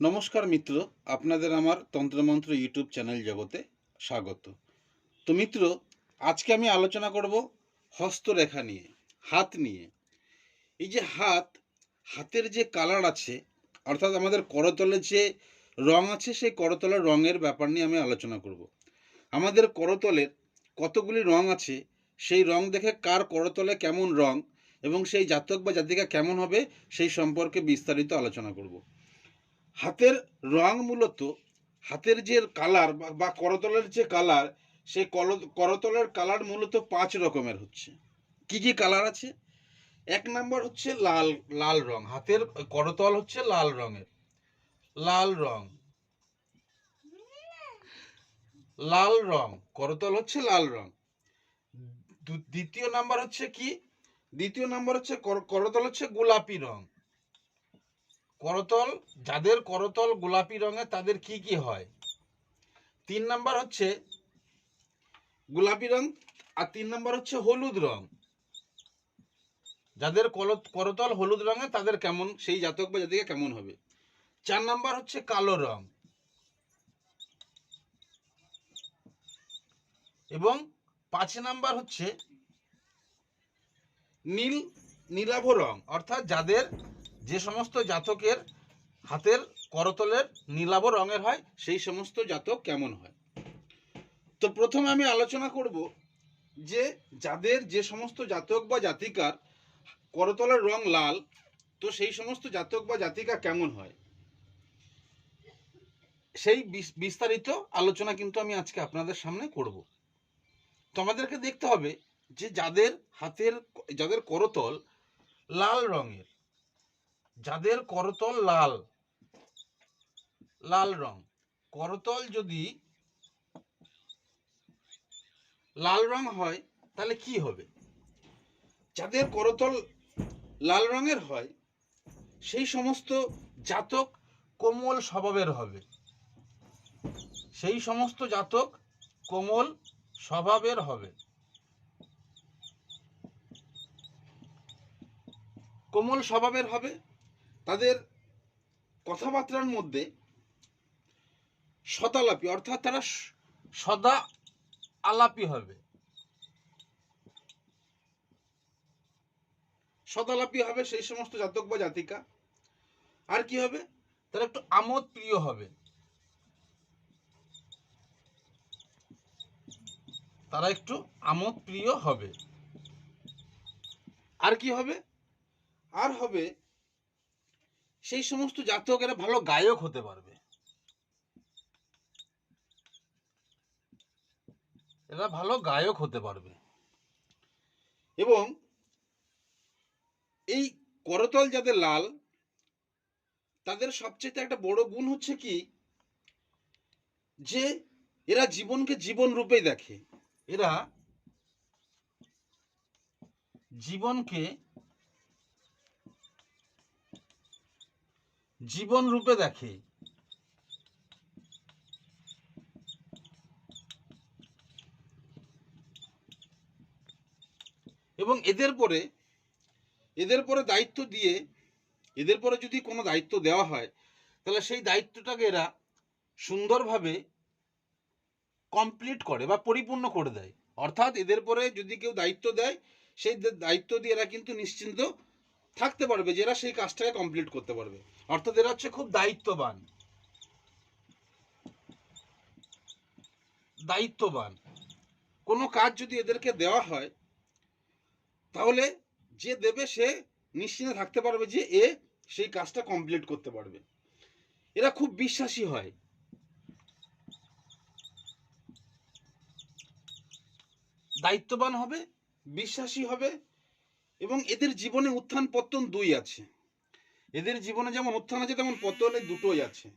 নমস্কার মিত্র, আপনাদের আমার তন্ত্রমন্ত্র ইউটিউব চ্যানেল জগতে স্বাগত। তো মিত্র, আজকে আমি আলোচনা করব হস্তরেখা নিয়ে, হাত নিয়ে। এই যে হাত, হাতের যে কালার আছে, অর্থাৎ আমাদের করতলের যে রং আছে, সেই করতলের রঙের ব্যাপার নিয়ে আমি আলোচনা করব। আমাদের করতলের কতগুলি রং আছে, সেই রং দেখে কার করতলে কেমন রং এবং সেই জাতক বা জাতিকা কেমন হবে, সেই সম্পর্কে বিস্তারিত আলোচনা করব। হাতের রং মূলত হাতের যে কালার বা করতলের যে কালার সেই কল- করতলের কালার মূলত পাঁচ রকমের হচ্ছে। কি কি কালার আছে? এক নাম্বার হচ্ছে লাল লাল রং। হাতের করতল হচ্ছে লাল রঙের। লাল রং। লাল রং। করতল হচ্ছে লাল রং। দ্বিতীয় নাম্বার হচ্ছে কি? দ্বিতীয় নাম্বার হচ্ছে কর- করতল হচ্ছে গোলাপি রং। করতল, যাদের করতল গোলাপি রঙের তাদের কি কি হয়? তিন নাম্বার হচ্ছে গোলাপি রং, আর তিন নাম্বার হচ্ছে হলুদ রং। যাদের করতল হলুদ রঙের তাদের কেমন, সেই জাতক বা জাতিকে কেমন হবে? চার নাম্বার হচ্ছে কালো রং। এবং পাঁচ নাম্বার হচ্ছে নীল নীলাভ রং। অর্থাৎ যাদের যে সমস্ত জাতকের হাতের করতলের নীলাভ রঙের হয়, সেই সমস্ত জাতক কেমন হয়? তো প্রথমে আমি আলোচনা করব যে যাদের যে সমস্ত জাতক বা জাতিকার করতলের রং লাল, তো সেই সমস্ত জাতক বা জাতিকা কেমন হয়? সেই বিস্তারিত আলোচনা কিন্তু আমি আজকে আপনাদের সামনে করব। তো আমাদেরকে দেখতে হবে যে যাদের হাতের, যাদের করতল লাল রঙের যাদের করতল লাল লাল রং। করতল যদি লাল রং হয়, তাহলে কি হবে? যাদের করতল লাল রঙের হয়, সেই সমস্ত জাতক কোমল স্বভাবের হবে। সেই সমস্ত জাতক কোমল স্বভাবের হবে। কোমল স্বভাবের হবে। তাদের কথাবার্তার মধ্যে সদালাপি, অর্থাৎ তারা সদা আলাপি হবে। সদালাপি হবে সেই সমস্ত জাতক বা জাতিকা। আর কি হবে? তারা একটু আমোদ প্রিয় হবে। তারা একটু আমোদ প্রিয় হবে। আর কি হবে? আর হবে সেই সমস্ত জাতকেরা ভালো গায়ক হতে পারবে। এরা ভালো গায়ক হতে পারবে। এবং এই করতল যাদের লাল, তাদের সবচেয়ে একটা বড় গুণ হচ্ছে কি? যে এরা জীবনকে জীবন রূপে দেখে। এরা জীবনকে জীবন রূপে দেখে। এবং এদের পরে এদের পরে দায়িত্ব দিয়ে, এদের পরে যদি কোনো দায়িত্ব দেওয়া হয়, তাহলে সেই দায়িত্বটাকে এরা সুন্দরভাবে কমপ্লিট করে বা পরিপূর্ণ করে দেয়। অর্থাৎ এদের পরে যদি কেউ দায়িত্ব দেয়, সেই দায়িত্ব দিয়ে এরা কিন্তু নিশ্চিন্ত থাকতে পারবে যে এরা সেই কাজটাকে কমপ্লিট করতে পারবে। অর্থাৎ এরা হচ্ছে খুব দায়িত্ববান। দায়িত্ববান। কোনো কাজ যদি এদেরকে দেওয়া হয়, তাহলে যে দেবে সে নিশ্চিন্তে থাকতে পারবে যে এ সেই কাজটা কমপ্লিট করতে পারবে। এরা খুব বিশ্বাসী হয়। দায়িত্ববান হবে, বিশ্বাসী হবে এবং এদের জীবনে উত্থান পতন দুই আছে। এদের জীবনে যেমন উত্থান আছে, তেমন পতন দুটোই আছে।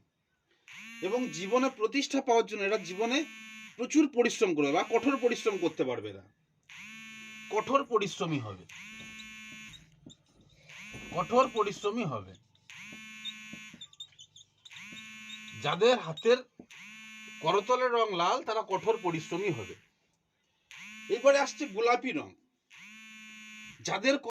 এবং জীবনে প্রতিষ্ঠা পাওয়ার জন্য এরা জীবনে প্রচুর পরিশ্রম করবে বা কঠোর পরিশ্রম করতে পারবে এরা। কঠোর পরিশ্রমী হবে। কঠোর পরিশ্রমী হবে। যাদের হাতের করতলের রং লাল, তারা কঠোর পরিশ্রমী হবে। এরপরে আসছে গোলাপি রং। যাদের